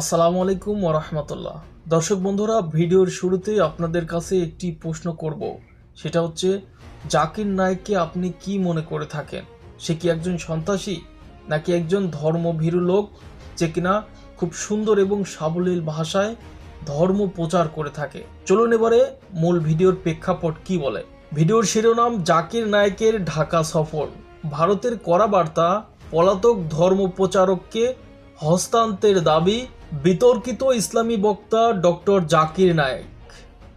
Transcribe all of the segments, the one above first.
আসসালামু আলাইকুম ওরহমতুল্লাহ দর্শক বন্ধুরা, ভিডিওর শুরুতেই আপনাদের কাছে একটি প্রশ্ন করব। সেটা হচ্ছে, জাকির নায়ককে আপনি কি মনে করে থাকেন? সে কি একজন সন্ত্রাসী? নাকি একজন ধর্মভীরু লোক যে কিনা খুব সুন্দর এবং সাবলীল ভাষায় ধর্ম প্রচার করে থাকে? চলুন এবারে মূল ভিডিওর প্রেক্ষাপট কি বলে? ভিডিওর শিরোনাম, জাকির নায়কের ঢাকা সফর। ভারতের কড়া বার্তা, পলাতক ধর্ম প্রচারককে হস্তান্তের দাবি বিতর্কিত ইসলামী বক্তা ডক্টর জাকির নায়েক।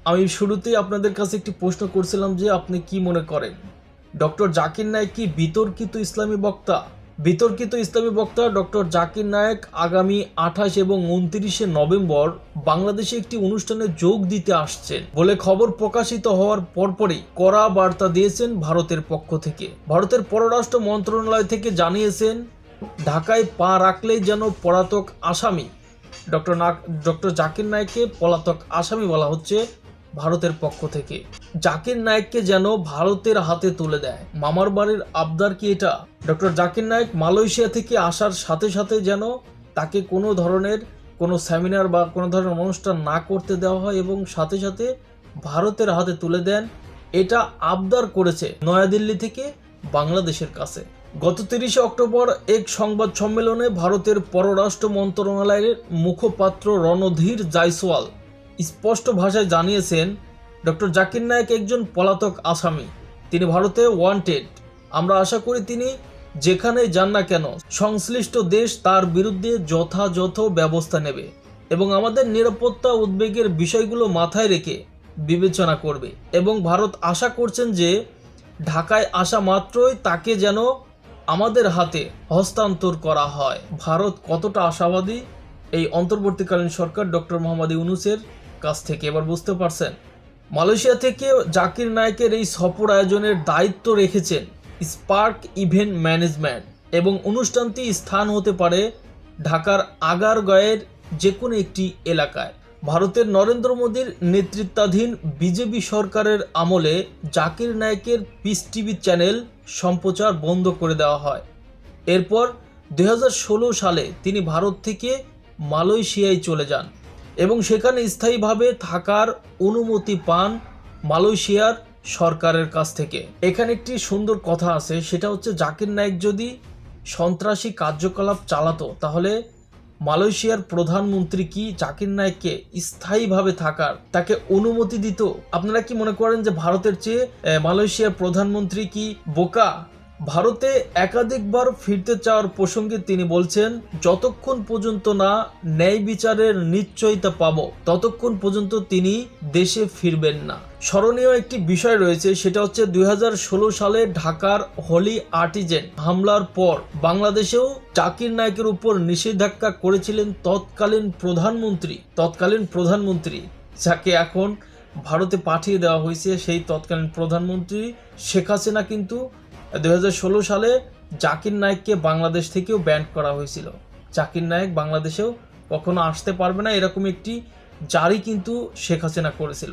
আমি শুরুতেই আপনাদের কাছে একটি প্রশ্ন করছিলাম যে আপনি কি মনে করেন? ডক্টর জাকির নায়েক কি বিতর্কিত ইসলামী বক্তা? বিতর্কিত ইসলামী বক্তা ডক্টর জাকির নায়েক আগামী আঠাশ এবং উনত্রিশে নভেম্বর বাংলাদেশে একটি অনুষ্ঠানে যোগ দিতে আসছেন বলে খবর প্রকাশিত হওয়ার পরপরই কড়া বার্তা দিয়েছেন ভারতের পক্ষ থেকে। ভারতের পররাষ্ট্র মন্ত্রণালয় থেকে জানিয়েছেন, ঢাকায় পা রাখলেই যেন পলাতক আসামি ডক্টর নাক ডক্টর জাকির নায়েককে পলাতক আসামি বলা হচ্ছে ভারতের পক্ষ থেকে। জাকির নায়েককে যেন ভারতের হাতে তুলে দেয়। মামার বাড়ির আবদার কি এটা? ডক্টর জাকির নায়েক মালয়েশিয়া থেকে আসার সাথে সাথে যেন তাকে কোনো ধরনের কোনো সেমিনার বা কোনো ধরনের অনুষ্ঠান না করতে দেওয়া হয় এবং সাথে সাথে ভারতের হাতে তুলে দেন, এটা আবদার করেছে নয়াদিল্লি থেকে বাংলাদেশের কাছে। গত তিরিশে অক্টোবর এক সংবাদ সম্মেলনে ভারতের পররাষ্ট্র মন্ত্রণালয়ের মুখপাত্র রণধীর জাইসওয়াল স্পষ্ট ভাষায় জানিয়েছেন, ডক্টর জাকির নায়েক একজন পলাতক আসামি। তিনি ভারতে ওয়ান্টেড আমরা আশা করি তিনি যেখানেই যান না কেন, সংশ্লিষ্ট দেশ তার বিরুদ্ধে যথাযথ ব্যবস্থা নেবে এবং আমাদের নিরাপত্তা উদ্বেগের বিষয়গুলো মাথায় রেখে বিবেচনা করবে। এবং ভারত আশা করছেন যে, ঢাকায় আসা মাত্রই তাকে যেন আমাদের হাতে হস্তান্তর করা হয়। ভারত কতটা আশাবাদী? এই অন্তর্বর্তীকালীন সরকার ডক্টর মোহাম্মদ ইউনুসের কাছ থেকে। এবার বুঝতে পারছেন, মালয়েশিয়া থেকে জাকির নায়েকের এই সফর আয়োজনের দায়িত্ব রেখেছেন স্পার্ক ইভেন্ট ম্যানেজমেন্ট এবং অনুষ্ঠানটি স্থান হতে পারে ঢাকার আগারগয়ের যে কোনো একটি এলাকায়। ভারতের নরেন্দ্র মোদীর নেতৃত্বাধীন বিজেপি সরকারের আমলে জাকির নায়কের পিস টিভি চ্যানেল সম্প্রচার বন্ধ করে দেওয়া হয়। এরপর দু হাজার ষোলো সালে তিনি ভারত থেকে মালয়েশিয়ায় চলে যান এবং সেখানে স্থায়ীভাবে থাকার অনুমতি পান মালয়েশিয়ার সরকারের কাছ থেকে। এখানে একটি সুন্দর কথা আছে, সেটা হচ্ছে জাকির নায়েক যদি সন্ত্রাসী কার্যকলাপ চালাতো, তাহলে মালয়েশিয়ার প্রধানমন্ত্রী কি জাকির নায়েককে স্থায়ীভাবে থাকার তাকে অনুমতি দিত? আপনারা কি মনে করেন যে ভারতের চেয়ে মালয়েশিয়ার প্রধানমন্ত্রী কি বোকা ভারতে একাধিকবার ফিরতে চাওয়ার প্রসঙ্গে তিনি বলছেন, যতক্ষণ পর্যন্ত না ন্যায় বিচারের নিশ্চয়তা পাব, ততক্ষণ পর্যন্ত তিনি দেশে ফিরবেন না। স্মরণীয় একটি বিষয় রয়েছে, সেটা হচ্ছে দুই হাজার ষোলো সালে ঢাকার হলি আর্টিজেন হামলার পর বাংলাদেশেও জাকির নায়কের উপর নিষেধাজ্ঞা করেছিলেন তৎকালীন প্রধানমন্ত্রী তৎকালীন প্রধানমন্ত্রী, যাকে এখন ভারতে পাঠিয়ে দেওয়া হয়েছে সেই তৎকালীন প্রধানমন্ত্রী শেখ হাসিনা কিন্তু দু হাজার ষোলো সালে জাকির নায়েককে বাংলাদেশ থেকেও ব্যান করা হয়েছিল। জাকির নায়েক বাংলাদেশেও কখনো আসতে পারবে না এরকম একটি জারি কিন্তু শেখ হাসিনা করেছিল।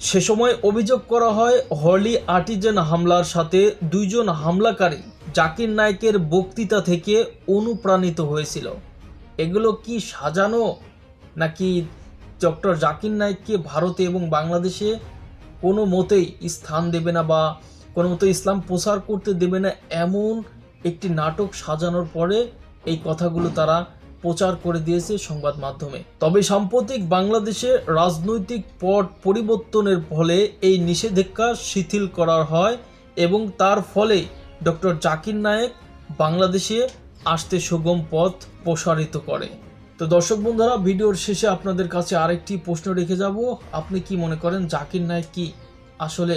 সে সময় অভিযোগ করা হয় হলি আর্টিজেন হামলার সাথে দুইজন হামলাকারী জাকির নায়কের বক্তৃতা থেকে অনুপ্রাণিত হয়েছিল। এগুলো কি সাজানো নাকি ডক্টর জাকির নায়ককে ভারতে এবং বাংলাদেশে কোনো মতেই স্থান দেবে না বা কোনো মতো ইসলাম প্রচার করতে দেবে না এমন একটি নাটক সাজানোর পরে এই কথাগুলো তারা প্রচার করে দিয়েছে সংবাদ মাধ্যমে। তবে সাম্প্রতিক বাংলাদেশে রাজনৈতিক পট পরিবর্তনের ফলে এই নিষেধাজ্ঞা শিথিল করা হয় এবং তার ফলে ডক্টর জাকির নায়েক বাংলাদেশে আসতে সুগম পথ প্রসারিত করে। তো দর্শক বন্ধুরা, ভিডিওর শেষে আপনাদের কাছে আরেকটি প্রশ্ন রেখে যাব। আপনি কি মনে করেন জাকির নায়েক কি আসলে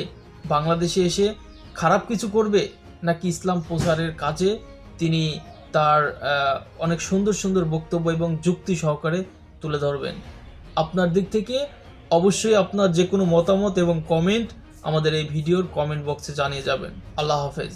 বাংলাদেশে এসে খারাপ কিছু করবে নাকি ইসলাম প্রচারের কাজে? তিনি তার অনেক সুন্দর সুন্দর বক্তব্য এবং যুক্তি সহকারে তুলে ধরবেন। আপনার দিক থেকে অবশ্যই আপনার যে কোনো মতামত এবং কমেন্ট আমাদের এই ভিডিওর কমেন্ট বক্সে জানিয়ে যাবেন। আল্লাহ হাফেজ।